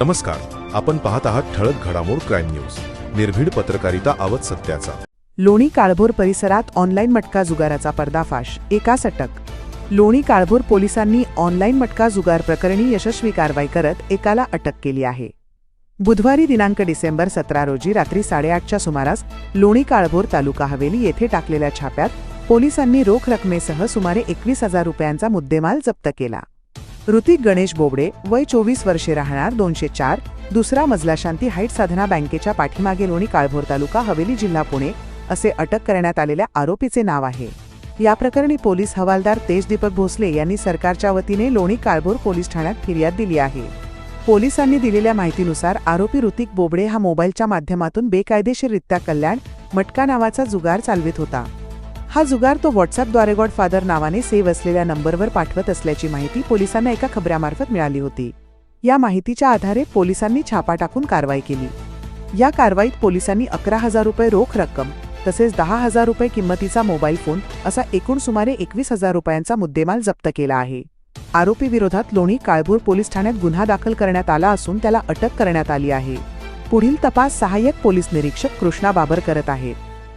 नमस्कार आपण पाहत आहात ठळक घडामोड क्राईम न्यूज. निर्भीड पत्रकारिता आवत सत्याचा. लोणी काळभोर परिसरात ऑनलाईन मटका जुगाराचा पर्दाफाश. एकास अटक लोणी काळभोर पोलिसांनी ऑनलाईन मटका जुगार प्रकरणी यशस्वी कारवाई करत एकाला अटक केली आहे. बुधवारी दिनांक डिसेंबर सतरा रोजी रात्री साडेआठच्या सुमारास लोणी काळभोर तालुका हवेली येथे टाकलेल्या छाप्यात पोलिसांनी रोख रकमेसह सुमारे एकवीस हजार रुपयांचा मुद्देमाल जप्त केला. ऋतिक गणेश बोबडे वय चोवीस वर्षे राहणार दोनशे चार दुसरा मजला शांती हाईट साधना बँकेच्या पाठीमागे लोणी काळभोर तालुका हवेली जिल्हा पुणे असे अटक करण्यात आलेल्या आरोपीचे नाव आहे. या प्रकरणी पोलीस हवालदार तेज दीपक भोसले यांनी सरकारच्या वतीने लोणी काळभोर पोलीस ठाण्यात फिर्याद दिली आहे. पोलिसांनी दिलेल्या माहितीनुसार आरोपी ऋतिक बोबडे हा मोबाईलच्या माध्यमातून बेकायदेशीररित्या कल्याण मटका नावाचा जुगार चालवित होता. हा जुगार तो व्हॉट्सअपद्वारे गॉड फादर नावाने सेव्ह असलेल्या नंबरवर पाठवत असल्याची माहिती पोलिसांना एका खबऱ्यामार्फत मिळाली होती. या माहितीच्या आधारे पोलिसांनी छापा टाकून कारवाई केली. या कारवाईत पोलिसांनी अकरा हजार रुपये रोख रक्कम तसेच दहा हजार रुपये किंमतीचा मोबाईल फोन असा एकूण सुमारे एकवीस हजार रुपयांचा मुद्देमाल जप्त केला आहे. आरोपी विरोधात लोणी काळभूर पोलीस ठाण्यात गुन्हा दाखल करण्यात आला असून त्याला अटक करण्यात आली आहे. पुढील तपास सहाय्यक पोलीस निरीक्षक कृष्णा बाबर करत आहेत.